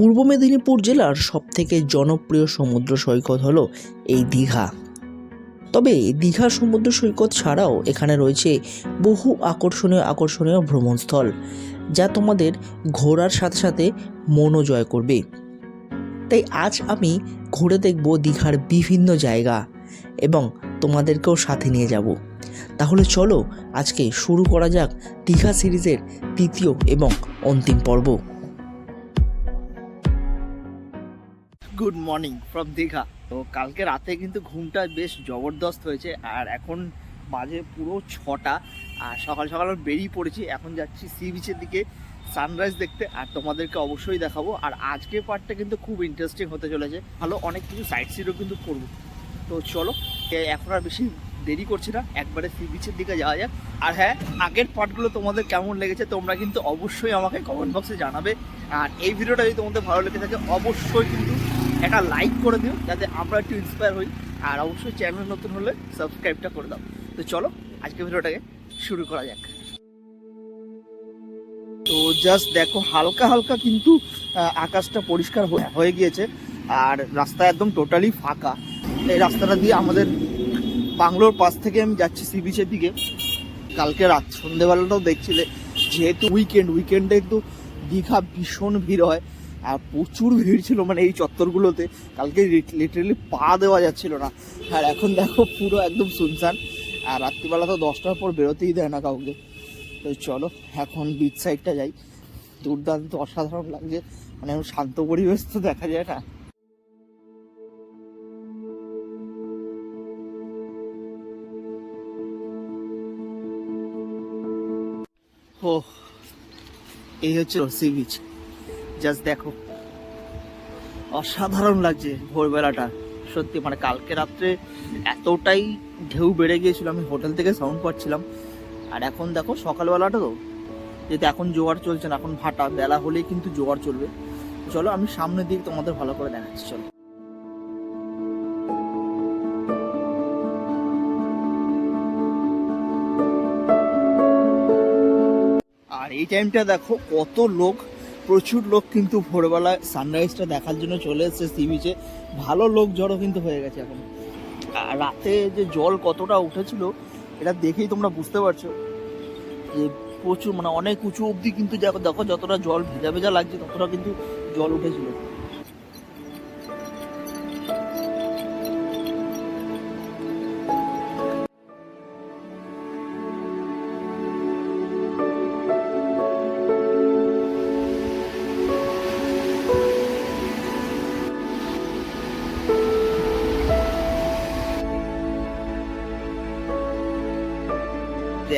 পূর্ব মেদিনীপুর জেলার সবথেকে জনপ্রিয় সমুদ্র সৈকত হলো এই দীঘা। তবে দীঘা সমুদ্র সৈকত ছাড়াও এখানে রয়েছে বহু আকর্ষণীয় আকর্ষণীয় ভ্রমণস্থল, যা তোমাদের ঘোরার সাথে সাথে মনও জয় করবে। তাই আজ আমি ঘুরে দেখব দীঘার বিভিন্ন জায়গা এবং তোমাদেরকেও সাথে নিয়ে যাব। তাহলে চলো আজকে শুরু করা যাক দীঘা সিরিজের তৃতীয় এবং অন্তিম পর্ব। Good morning from Digha. তো কালকে রাতে কিন্তু ঘুমটা বেশ জবরদস্ত হয়েছে, আর এখন বাজে পুরো ছটা, আর সকাল সকাল বেরিয়ে পড়েছি, এখন যাচ্ছি সি বিচের দিকে সানরাইজ দেখতে, আর তোমাদেরকে অবশ্যই দেখাবো। আর আজকের পার্টটা কিন্তু খুব ইন্টারেস্টিং হতে চলেছে, ভালো অনেক কিছু সাইট সিনও কিন্তু করব। তো চলো এখন আর বেশি দেরি করছি না, একবারে সি বিচের দিকে যাওয়া যাক। আর হ্যাঁ আগের পার্টগুলো তোমাদের কেমন লেগেছে, তোমরা কিন্তু অবশ্যই আমাকে কমেন্ট বক্সে জানাবে। আর এই ভিডিওটা যদি তোমাদের ভালো লেগে থাকে, অবশ্যই কিন্তু একটা লাইক করে দিও, যাতে আমরা একটু ইন্সপায়ার হই। আর অবশ্যই চ্যানেল নতুন হলে সাবস্ক্রাইবটা করে দাও। তো চলো আজকে ভিডিওটাকে শুরু করা যাক। তো জাস্ট দেখো, হালকা হালকা কিন্তু আকাশটা পরিষ্কার হয়ে- গিয়েছে। আর রাস্তা একদম টোটালি ফাঁকা। এই রাস্তাটা দিয়ে আমাদের বাংলোর পাশ থেকে আমি যাচ্ছি সি বিচের দিকে। কালকে রাত সন্ধেবেলাটাও দেখছিলে। যেহেতু উইকেন্ড উইকেন্ডে একটু দীঘা ভীষণ ভিড় হয়। আর প্রচুর ভিড় ছিল মানে এই চত্বরগুলোতে। কালকে লিটারেলি পা দেওয়া যাচ্ছিল না। আর এখন দেখো পুরো একদম শুনশান। আর রাত্রিবেলা তো দশটার পর বেরোতেই দেয় না কাউকে। তো চলো, এখন বিচ সাইডটা যাই। দুর্দান্ত, অসাধারণ লাগছে। মানে শান্ত পরিবেশ তো দেখা যায় না। ও এই হচ্ছে রসি বিচ জাস্ট দেখো। অসাধারণ লাগছে ভোরবেলাটা। সত্যি মানে কালকে রাত্রে এতটাই ঢেউ বেড়ে গিয়েছিল, আমি হোটেল থেকে সাউন্ড পাচ্ছিলাম। আর এখন দেখো, সকালবেলাটা তো। যেহেতু এখন জোয়ার চলছে না, এখন ভাটা বেলা হলেই কিন্তু জোয়ার চলবে। চলো, আমি সামনের দিক তোমাদের ভালো করে দেখাচ্ছি, চলো। আর এই টাইমটা দেখো, কত লোক প্রচুর লোক কিন্তু ভোরবেলা সানরাইজটা দেখার জন্য চলে এসছে সি বিচে ভালো লোক জড়ো কিন্তু হয়ে গেছে এখন। আর রাতে যে জল কতটা উঠেছিল, এটা দেখেই তোমরা বুঝতে পারছ। যে প্রচুর মানে অনেক উঁচু অবধি কিন্তু দেখো দেখো যতটা জল ভেজা ভেজা লাগছে, ততটা কিন্তু জল উঠেছিল।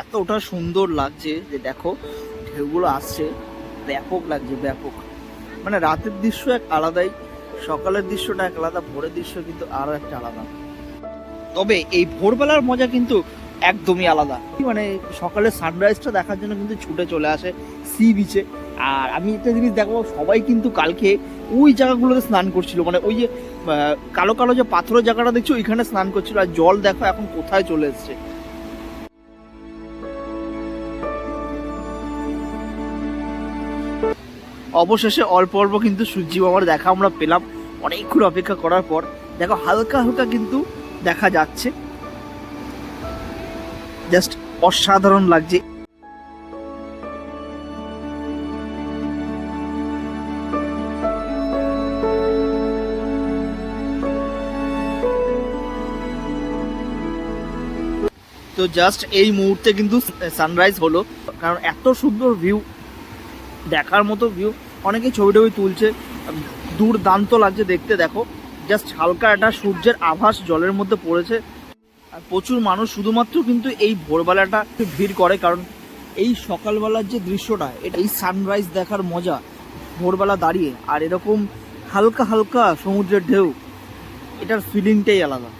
এতটা সুন্দর লাগছে যে দেখো, ঢেউগুলো আসছে, ব্যাপক লাগছে, ব্যাপক। মানে রাতের দৃশ্য এক আলাদাই, সকালের দৃশ্যটা এক আলাদা, ভোরের দৃশ্য কিন্তু আরও একটা আলাদা। তবে এই ভোরবেলার মজা কিন্তু একদমই আলাদা। মানে সকালে সানরাইজটা দেখার জন্য কিন্তু ছুটে চলে আসে সি বিচে আর আমি একটা জিনিস দেখো সবাই কিন্তু কালকে ওই জায়গাগুলোতে স্নান করছিল। মানে ওই যে কালো কালো যে পাথরের জায়গাটা দেখছ, ওইখানে স্নান করছিল। আর জল দেখো এখন কোথায় চলে এসছে। অবশেষে অল্প অল্প কিন্তু সূর্যি বাবার দেখা আমরা পেলাম। অনেকক্ষণ অপেক্ষা করার পর দেখো হালকা হালকা কিন্তু দেখা যাচ্ছে। জাস্ট অসাধারণ লাগছে। তো জাস্ট এই মুহূর্তে কিন্তু সানরাইজ হলো। কারণ এত সুন্দর ভিউ দেখার মতো ভিউ অনেকেই ছবি টবি তুলছে। দুর্দান্ত লাগছে দেখতে, দেখো। জাস্ট হালকা একটা সূর্যের আভাস জলের মধ্যে পড়েছে। আর প্রচুর মানুষ শুধুমাত্র কিন্তু এই ভোরবেলাটা একটু ভিড় করে, কারণ এই সকালবেলার যে দৃশ্যটা, এটা এই সানরাইজ দেখার মজা ভোরবেলা দাঁড়িয়ে। আর এরকম হালকা হালকা সমুদ্রের ঢেউ, এটার ফিলিংটাই আলাদা।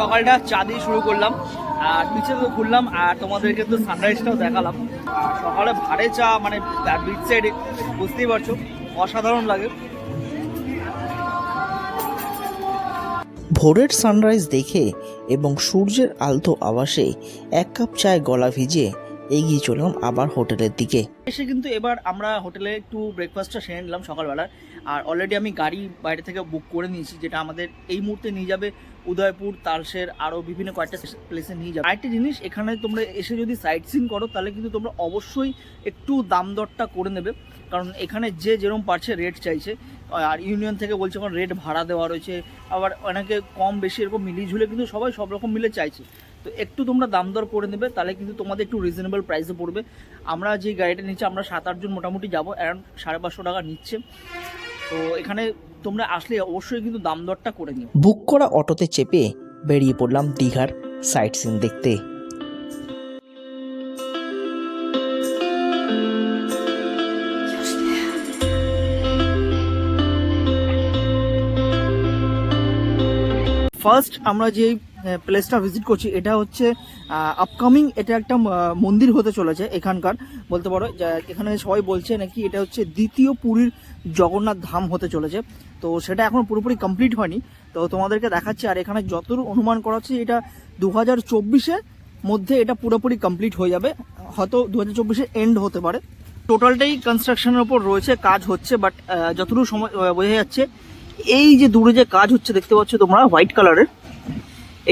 সকালটা চা দিয়ে শুরু করলাম আর বিচে তো ঘুরলাম আর তোমাদেরকে তো সানরাইজটাও দেখালাম। সকালে ভাড়ে চা মানে বিচ সাইডে বুঝতেই পারছ অসাধারণ লাগে। ভোরের সানরাইজ দেখে এবং সূর্যের আলতো আবাসে এক কাপ চায় গলা ভিজে এগিয়ে চললাম আবার হোটেলের দিকে। এসে কিন্তু এবার আমরা হোটেলে একটু ব্রেকফাস্টটা সেরে নিলাম সকালবেলা আর অলরেডি আমি গাড়ি বাইরে থেকে বুক করে নিয়েছি যেটা আমাদের এই মুহূর্তে নিয়ে যাবে উদয়পুর তালসের আরও বিভিন্ন কয়েকটা প্লেসে নিয়ে যাবে। আরেকটা জিনিস, এখানে তোমরা এসে যদি সাইট সিন করো, তাহলে কিন্তু তোমরা অবশ্যই একটু দাম দরটা করে নেবে। কারণ এখানে যে যেরকম পারছে রেট চাইছে। আর ইউনিয়ন থেকে বলছে এখন রেট ভাড়া দেওয়া রয়েছে। আবার অনেকে কম বেশি এরকম মিলিয়ে ঝুলে কিন্তু সবাই সব রকম মিলে চাইছে। তো একটু তোমরা দাম দর করে নেবে, তাহলে কিন্তু তোমাদের একটু রিজনেবল প্রাইসে পড়বে। আমরা যে গাড়িটা নিচ্ছি, আমরা সাত আটজন মোটামুটি যাব অ্যারাউন্ড সাড়ে পাঁচশো টাকা নিচ্ছে। তো এখানে তোমরা আসলে অবশ্যই কিন্তু দাম দরটা করে নিও। বুক করা অটোতে চেপে বেরিয়ে পড়লাম দীঘার সাইট সিন দেখতে। ফার্স্ট আমরা যে প্লেসটা ভিজিট করছি। এটা হচ্ছে আপকামিং এটা একটা মন্দির হতে চলেছে এখানকার। বলতে পারো এখানে সবাই বলছে নাকি এটা হচ্ছে দ্বিতীয় পুরীর জগন্নাথ ধাম হতে চলেছে। তো সেটা এখন পুরোপুরি কমপ্লিট হয়নি। তো তোমাদেরকে দেখাচ্ছি, আর এখানে যতদূর অনুমান করা হচ্ছে, এটা দু হাজার চব্বিশের মধ্যে এটা পুরোপুরি কমপ্লিট হয়ে যাবে। হয়তো দু হাজার চব্বিশে এন্ড হতে পারে। টোটালটাই কনস্ট্রাকশনের ওপর রয়েছে, কাজ হচ্ছে বাট যতটুকু সময় বোঝা যাচ্ছে, এই যে দূরে যে কাজ হচ্ছে, দেখতে পাচ্ছ তোমরা হোয়াইট কালারের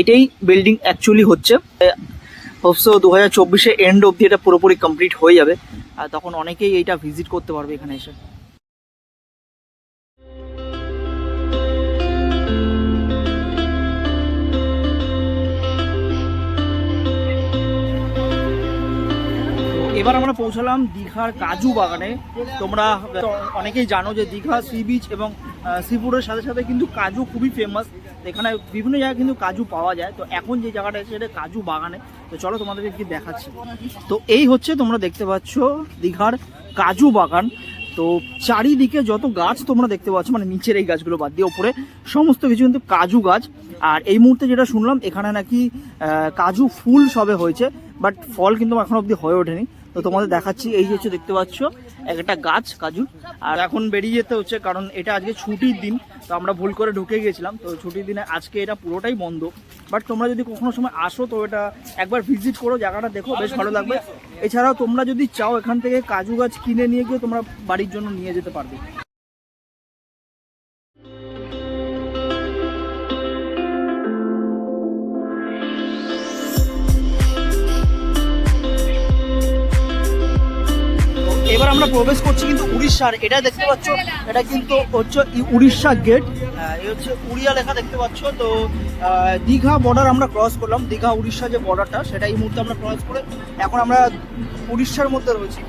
এটাই বিল্ডিং অ্যাকচুয়ালি হচ্ছে। হোপসো দু হাজার চব্বিশে এন্ড অবধি এটা পুরোপুরি কমপ্লিট হয়ে যাবে। আর তখন অনেকেই এইটা ভিজিট করতে পারবে এখানে এসে। এবার আমরা পৌঁছালাম দীঘার কাজু বাগানে। তোমরা অনেকেই জানো যে দীঘা সি বিচ এবং সিপুরের সাথে সাথে কিন্তু কাজু খুবই ফেমাস এখানে বিভিন্ন জায়গায় কিন্তু কাজু পাওয়া যায়। তো এখন যে জায়গাটা আছে, সেটা কাজু বাগানে। তো চলো তোমাদেরকে কি দেখাচ্ছি। তো এই হচ্ছে তোমরা দেখতে পাচ্ছ দীঘার কাজু বাগান। তো চারিদিকে যত গাছ তোমরা দেখতে পাচ্ছ মানে নিচের এই গাছগুলো বাদ দিয়ে ওপরে, সমস্ত কিছু কিন্তু কাজু গাছ। আর এই মুহূর্তে যেটা শুনলাম, এখানে নাকি কাজু ফুল সবে হয়েছে, বাট ফল কিন্তু এখন অবধি হয়ে ওঠেনি। তো তোমাদের দেখাচ্ছি, এই যে হচ্ছে দেখতে পাচ্ছ একটা গাছ, কাজু। আর এখন বেরিয়ে যেতে হচ্ছে, কারণ এটা আজকে ছুটির দিন, তো আমরা ভুল করে ঢুকে গিয়েছিলাম তো ছুটির দিনে আজকে এটা পুরোটাই বন্ধ। বাট তোমরা যদি কখনো সময় আসো, তো এটা একবার ভিজিট করো, জায়গাটা দেখো, বেশ ভালো লাগবে। এছাড়াও তোমরা যদি চাও এখান থেকে কাজু গাছ কিনে নিয়ে গিয়ে তোমরা বাড়ির জন্য নিয়ে যেতে পারবে। আমরা প্রবেশ করছি কিন্তু উড়িষ্যার, এটা দেখতে পাচ্ছ, এটা কিন্তু হচ্ছে উড়িষ্যা গেট। হচ্ছে উড়িয়া লেখা দেখতে পাচ্ছ। তো দীঘা বর্ডার আমরা ক্রস করলাম। দীঘা উড়িষ্যা যে বর্ডারটা সেটা এই মুহূর্তে আমরা ক্রস করে এখন আমরা উড়িষ্যার মধ্যে রয়েছি।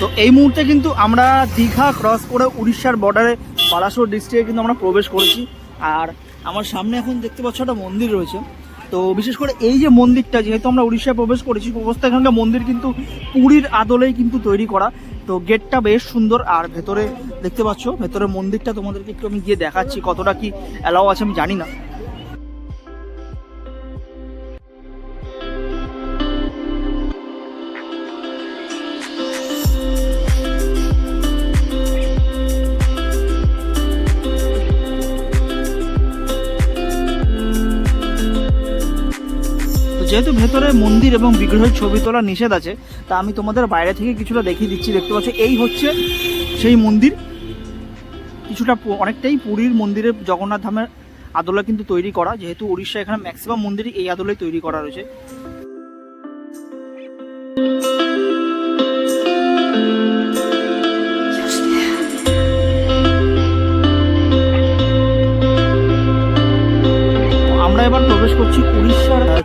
তো এই মুহূর্তে কিন্তু আমরা দীঘা ক্রস করে উড়িষ্যার বর্ডারে বালাসোর ডিস্ট্রিক্টে কিন্তু আমরা প্রবেশ করেছি। আর আমার সামনে এখন দেখতে পাচ্ছ একটা মন্দির রয়েছে। তো বিশেষ করে এই যে মন্দিরটা, যেহেতু আমরা উড়িষ্যায় প্রবেশ করেছি সমস্ত এখানকার মন্দির কিন্তু পুরীর আদলেই কিন্তু তৈরি করা। তো গেটটা বেশ সুন্দর, আর ভেতরে দেখতে পাচ্ছ ভেতরে মন্দিরটা তোমাদেরকে একটু আমি গিয়ে দেখাচ্ছি, কতটা কি অ্যালাও আছে আমি জানি না। যেহেতু ভেতরে মন্দির এবং বিগ্রহের ছবি তোলা নিষেধ আছে, তা আমি তোমাদের বাইরে থেকে কিছুটা দেখিয়ে দিচ্ছি, দেখতে পাচ্ছ, এই হচ্ছে সেই মন্দির। কিছুটা অনেকটাই পুরীর মন্দিরের জগন্নাথ ধামের আদলা কিন্তু তৈরি করা, যেহেতু উড়িষ্যা এখানে ম্যাক্সিমাম মন্দিরই এই আদলে তৈরি করা রয়েছে।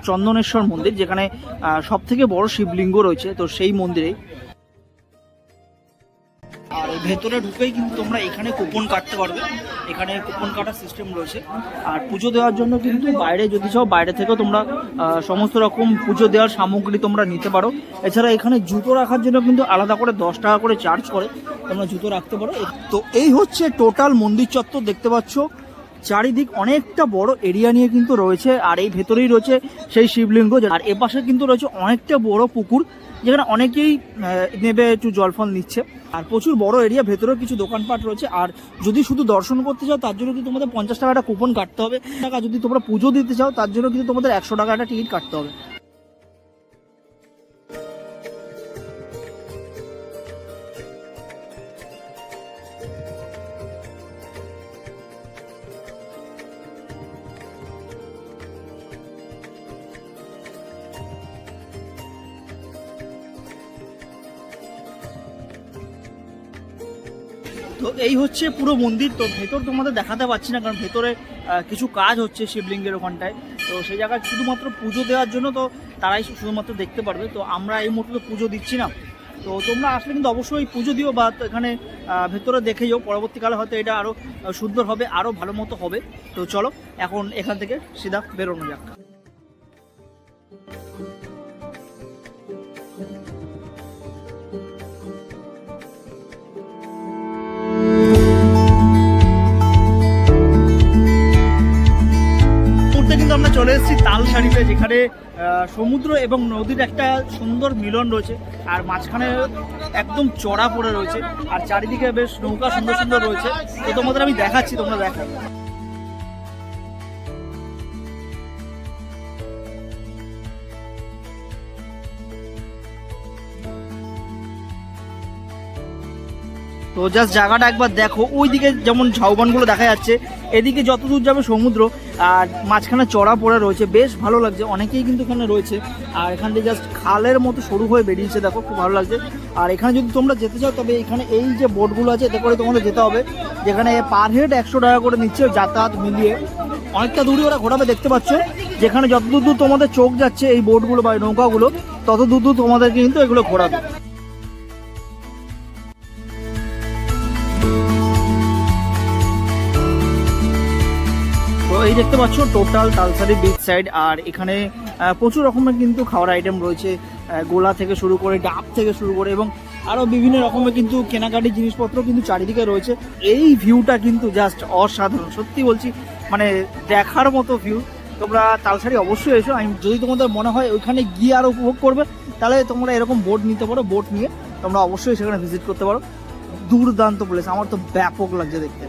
চন্দনেশ্বর মন্দির, যেখানে সব থেকে বড় শিবলিঙ্গ রয়েছে, তো সেই মন্দিরে। আর ভেতরে ঢুকেই কিন্তু তোমরা এখানে কুপন কাটতে পারবে। এখানে কুপন কাটার সিস্টেম রয়েছে। আর পুজো দেওয়ার জন্য কিন্তু বাইরে, যদি চাও, বাইরে থেকেও তোমরা সমস্ত রকম পুজো দেওয়ার সামগ্রী তোমরা নিতে পারো। এছাড়া এখানে জুতো রাখার জন্য কিন্তু আলাদা করে দশ টাকা করে চার্জ করে। তোমরা জুতো রাখতে পারো। তো এই হচ্ছে টোটাল মন্দির চত্বর, দেখতে পাচ্ছ। চারিদিক অনেকটা বড় এরিয়া নিয়ে কিন্তু রয়েছে, আর এই ভেতরেই রয়েছে সেই শিবলিঙ্গ। আর এপাশে কিন্তু রয়েছে অনেকটা বড় পুকুর, যেখানে অনেকেই নেবে একটু জলফল নিচ্ছে। আর প্রচুর বড় এরিয়া ভেতরেও কিছু দোকানপাট রয়েছে। আর যদি শুধু দর্শন করতে চাও, তার জন্য কিন্তু তোমাদের পঞ্চাশ টাকা একটা কুপন কাটতে হবে। টাকা যদি তোমরা পুজো দিতে চাও, তার জন্য কিন্তু তোমাদের একশো টাকা একটা টিকিট কাটতে হবে। তো এই হচ্ছে পুরো মন্দির। তো ভেতর তোমাদের দেখাতে পাচ্ছি না, কারণ ভেতরে কিছু কাজ হচ্ছে শিবলিঙ্গের ওখানটায়। তো সেই জায়গায় শুধুমাত্র পুজো দেওয়ার জন্য তো তারাই শুধুমাত্র দেখতে পারবে। তো আমরা এই মুহূর্তে পুজো দিচ্ছি না। তো তোমরা আসলে কিন্তু অবশ্যই পুজো দিও বা এখানে ভেতরে দেখে যাও। পরবর্তীকালে হয়তো এটা আরও সুন্দর হবে আরও ভালো মতো হবে। তো চলো, এখন এখান থেকে সিধা বেরোনো যাক। কিন্তু আমরা চলে এসেছি তাল তালসারিতে যেখানে সমুদ্র এবং নদীর একটা সুন্দর মিলন রয়েছে। আর মাঝখানে একদম চড়া পড়ে রয়েছে। আর চারিদিকে বেশ নৌকা সুন্দর সুন্দর রয়েছে। তো তোমাদের আমি দেখাচ্ছি, তোমরা দেখো। তো জাস্ট জায়গাটা একবার দেখো। ওইদিকে যেমন ঝাউবানগুলো দেখা যাচ্ছে, এদিকে যত দূর যাবে সমুদ্র আর মাঝখানে চড়া পড়ে রয়েছে। বেশ ভালো লাগছে। অনেকেই কিন্তু এখানে রয়েছে। আর এখান থেকে জাস্ট খালের মতো সরু হয়ে বেরিয়েছে, দেখো, খুব ভালো লাগছে। আর এখানে যদি তোমরা যেতে চাও, তবে এখানে এই যে বোটগুলো আছে, এতে করে তোমাদের যেতে হবে। যেখানে পার হেড একশো টাকা করে নিচ্ছে যাতায়াত মিলিয়ে। অনেকটা দূরে ওরা ঘোরাবে, দেখতে পাচ্ছ। যেখানে যত দূর দূর তোমাদের চোখ যাচ্ছে এই বোটগুলো বা নৌকাগুলো তত দূর দূর তোমাদেরকে কিন্তু এগুলো ঘোরাবে। দেখতে পাচ্ছ টোটাল তালসারি বিচ সাইড আর এখানে প্রচুর রকমের কিন্তু খাওয়ার আইটেম রয়েছে। গোলা থেকে শুরু করে, ডাব থেকে শুরু করে, এবং আরও বিভিন্ন রকমের কিন্তু কেনাকাটি জিনিসপত্র কিন্তু চারিদিকে রয়েছে। এই ভিউটা কিন্তু জাস্ট অসাধারণ। সত্যি বলছি মানে দেখার মতো ভিউ তোমরা তালসারি অবশ্যই এসো। আমি, যদি তোমাদের মনে হয় ওইখানে গিয়ে আরও উপভোগ করবে, তাহলে তোমরা এরকম বোট নিতে পারো বোট নিয়ে তোমরা অবশ্যই সেখানে ভিজিট করতে পারো। দুর্দান্ত প্লেস আমার তো ব্যাপক লাগছে দেখতে।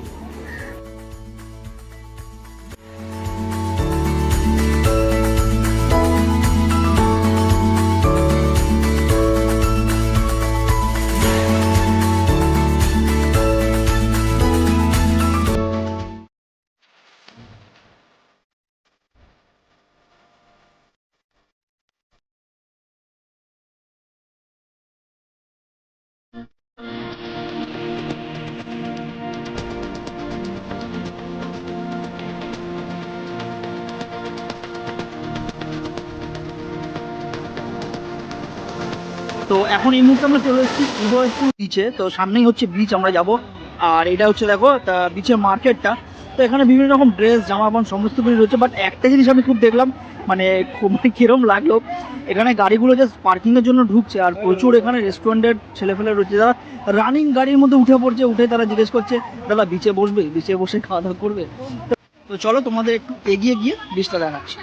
তো এখন এই মুহূর্তে আমরা চলে এসেছি উদয়পুর বিচে তো সামনেই হচ্ছে বিচ আমরা যাব। আর এটা হচ্ছে, দেখো, তা বিচের মার্কেটটা। তো এখানে বিভিন্ন রকম ড্রেস জামা পান সমস্ত কিছু রয়েছে। বাট একটা জিনিস আমি খুব দেখলাম মানে খুব মানে কিরম লাগল, এখানে গাড়িগুলো জাস্ট পার্কিংয়ের জন্য ঢুকছে। আর প্রচুর এখানে রেস্টুরেন্টের ছেলেফেলে রয়েছে। যারা রানিং গাড়ির মধ্যে উঠে পড়ছে, উঠে তারা জিজ্ঞেস করছে, দাদা বিচে বসবে? বিচে বসে খাওয়া দাওয়া করবে? তো চলো তোমাদের একটু এগিয়ে গিয়ে বিচটা দেখাচ্ছি।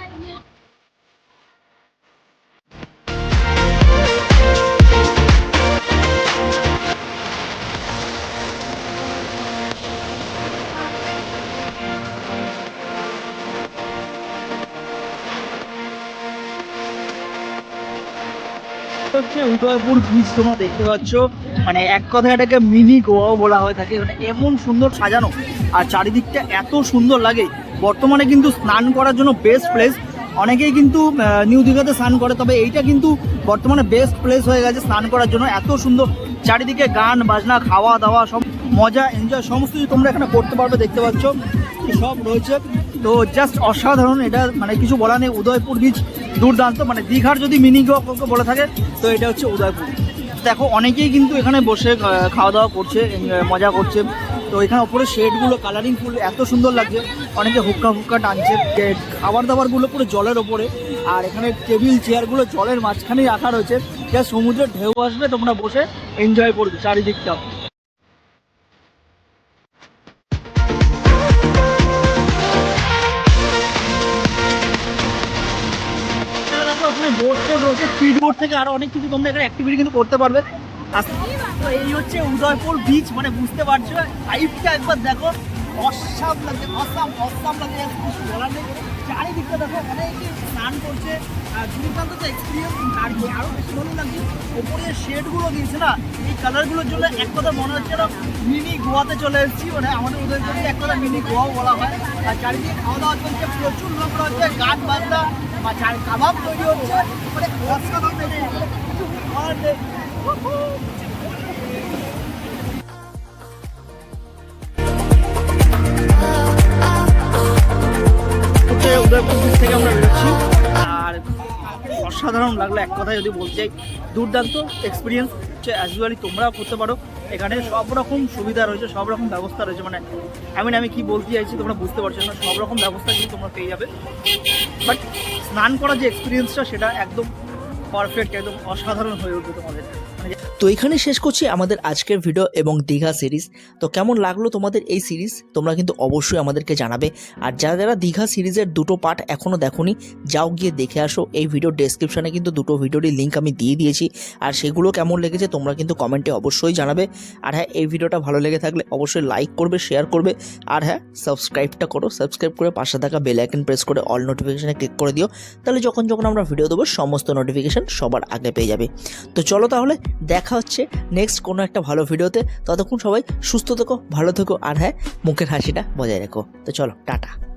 হচ্ছে উদয়পুর বিচ তোমরা দেখতে পাচ্ছ। মানে এক কথায় এটাকে মিনি গোয়াও বলা হয়ে থাকে। মানে এমন সুন্দর সাজানো। আর চারিদিকটা এত সুন্দর লাগে। বর্তমানে কিন্তু স্নান করার জন্য বেস্ট প্লেস অনেকেই কিন্তু নিউ দীঘাতে স্নান করে, তবে এইটা কিন্তু বর্তমানে বেস্ট প্লেস হয়ে গেছে স্নান করার জন্য। এত সুন্দর চারিদিকে গান, বাজনা খাওয়া দাওয়া সব মজা এনজয় সমস্ত কিছু তোমরা এখানে করতে পারবে, দেখতে পাচ্ছ। সব রয়েছে। তো জাস্ট অসাধারণ। এটা মানে কিছু বলা নেই। উদয়পুর বিচ দুর্দান্ত মানে দীঘার যদি মিনি গোয়া কাউকে বলে থাকে, তো এটা হচ্ছে উদয়পুর। দেখো, অনেকেই কিন্তু এখানে বসে খাওয়া দাওয়া করছে মজা করছে। তো এখানে ওপরে শেডগুলো কালারিং ফুল, এত সুন্দর লাগছে। অনেকে হুক্কা হুক্কা টানছে খাবার দাবারগুলো পুরো জলের ওপরে। আর এখানে টেবিল, চেয়ারগুলো জলের মাঝখানেই রাখা রয়েছে। যা সমুদ্রের ঢেউ আসবে, তোমরা বসে এনজয় করবে চারিদিকটা বোট রয়েছে স্পিড থেকে আরও অনেক কিছু তোমরা এখানে অ্যাক্টিভিটি কিন্তু করতে পারবে। আর তো এই হচ্ছে উদয়পুর বিচ মানে বুঝতে পারছ লাইফটা একবার দেখো, অসাম লাগছে, অসাম অসাম লাগছে, আর কিছু বলার দেখো অনেকে স্নান করছে, আর দুর্দান্ত তো এক্সপিরিয়েন্স লাগবে আরও বেশি ভালো লাগছে। ওপরে দিয়েছে না, এই কালারগুলোর জন্য এক কথা মনে হচ্ছে না মিনি গোয়াতে চলে এসেছি মানে আমাদের উদয়পুরে এক কথা মিনি গোয়াও বলা হয়। আর চারিদিকে খাওয়া দাওয়া চলছে, প্রচুর লোক রয়েছে গান বাজনা চার কাবাব তৈরি হচ্ছে। মানে অসাধারণ কিছু বলার নেই। উদয়পুর থেকে আমরা বেরোচ্ছি। আর অসাধারণ লাগল এক কথায় যদি বলতে চাই দুর্দান্ত এক্সপিরিয়েন্স হচ্ছে অ্যাজ ইউয়ালি তোমরাও করতে পারো। এখানে সব রকম সুবিধা রয়েছে, সব রকম ব্যবস্থা রয়েছে। মানে আমি আমি কি বলতে চাইছি তোমরা বুঝতে পারছ না, সব রকম ব্যবস্থা কিন্তু তোমরা পেয়ে যাবে। বাট স্নান করার যে এক্সপিরিয়েন্সটা সেটা একদম পারফেক্ট একদম অসাধারণ হয়ে উঠবে তোমাদের। তো এখানে শেষ করছি আমাদের আজকের ভিডিও এবং দীঘা সিরিজ তো কেমন লাগল তোমাদের এই সিরিজ তোমরা কিন্তু অবশ্যই আমাদেরকে জানাবে। আর যারা যারা দীঘা সিরিজের দুটো পার্ট এখনও দেখোনি, যাও গিয়ে দেখে আসো। এই ভিডিও ডেসক্রিপশানে কিন্তু দুটো ভিডিওরই লিঙ্ক আমি দিয়ে দিয়েছি। আর সেগুলো কেমন লেগেছে তোমরা কিন্তু কমেন্টে অবশ্যই জানাবে। আর হ্যাঁ এই ভিডিওটা ভালো লেগে থাকলে অবশ্যই লাইক করবে শেয়ার করবে। আর হ্যাঁ সাবস্ক্রাইবটা করো। সাবস্ক্রাইব করে পাশে থাকা বেল আইকন প্রেস করে অল নোটিফিকেশানে ক্লিক করে দিও। তাহলে যখন যখন আমরা ভিডিও দেবো, সমস্ত নোটিফিকেশান সবার আগে পেয়ে যাবে। তো চলো তাহলে দেখা হচ্ছে নেক্সট কোনো একটা ভালো ভিডিওতে। ততক্ষণ সবাই সুস্থ থেকো, ভালো থেকো, আর হ্যাঁ মুখের হাসিটা বজায় রেখো। তো চলো, টাটা।